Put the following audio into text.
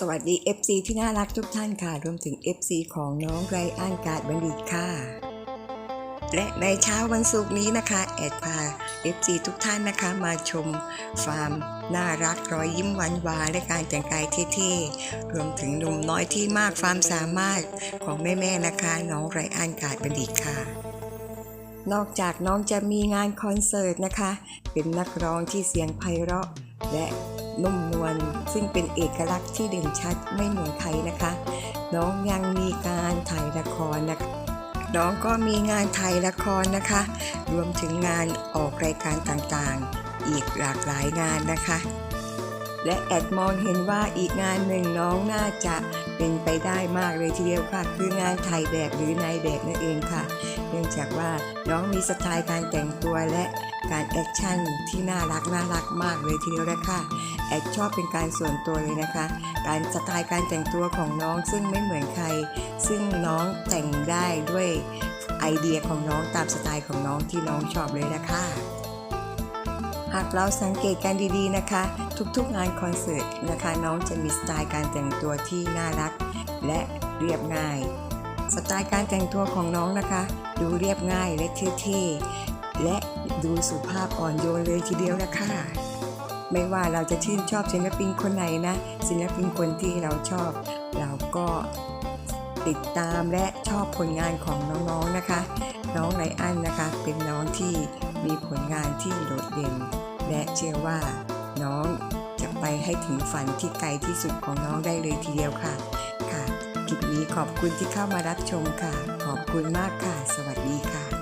สวัสดี FC ที่น่ารักทุกท่านค่ะ รวมถึง FC ของน้องไรอันการดบัณฑิตค่ะ และในเช้าวันศุกร์นี้นะคะ แอดพา FC ทุกท่านนะคะ มาชมฟาร์มน่ารักรอยยิ้มหวานหวานและการแต่งกายเท่ๆ รวมถึงหนุ่มน้อยที่มากความสามารถของแม่ๆนะคะ น้องไรอันการดบัณฑิตค่ะนอกจากน้องจะมีงานคอนเสิร์ตนะคะ เป็นนักร้องที่เสียงไพเราะ และ นุ่มนวลซึ่งเป็นเอกลักษณ์ที่เด่นชัดไม่เหมือนใครนะคะ น้องยังมีการถ่ายละครนะคะน้องก็มีงานถ่ายละครนะคะ รวมถึงงานออกรายการต่างๆ อีกหลากหลายงานนะคะ และแอดมองเห็นว่าอีกงานหนึ่งน้องน่าจะเป็นไปได้มากเลยทีเดียวค่ะ คืองานถ่ายแบบหรือนายแบบนั่นเองค่ะ เนื่องจากว่าน้องมีสไตล์การแต่งตัวและการแอคชั่นที่น่ารักน่ารักมากเลยทีเดียวนะคะแอดชอบเป็นการส่วนตัวเลยนะคะ การสไตล์การแต่งตัวของน้องซึ่งไม่เหมือนใคร ซึ่งน้องแต่งได้ด้วยไอเดียของน้องตามสไตล์ของน้องที่น้องชอบเลยนะคะ หากเราสังเกตกันดีๆนะคะ ทุกๆงานคอนเสิร์ตนะคะ น้องจะมีสไตล์การแต่งตัวที่น่ารัก และเรียบง่าย สไตล์การแต่งตัวของน้องนะคะ ดูเรียบง่ายและเท่ๆและดูสุภาพอ่อนโยนเลยทีเดียวนะคะไม่ว่าเราจะชื่นชอบศิลปินคนไหนนะ ศิลปินคนที่เราชอบ เราก็ติดตามและชอบผลงานของน้องๆนะคะ น้องไลอันนะคะ เป็นน้องที่ มีผลงานที่โดดเด่น และเชื่อว่า น้องจะไปให้ถึงฝันที่ไกลที่สุดของน้องได้เลยทีเดียวค่ะ ค่ะคลิปนี้ขอบคุณที่เข้ามารับชมค่ะ ขอบคุณมากค่ะ สวัสดีค่ะ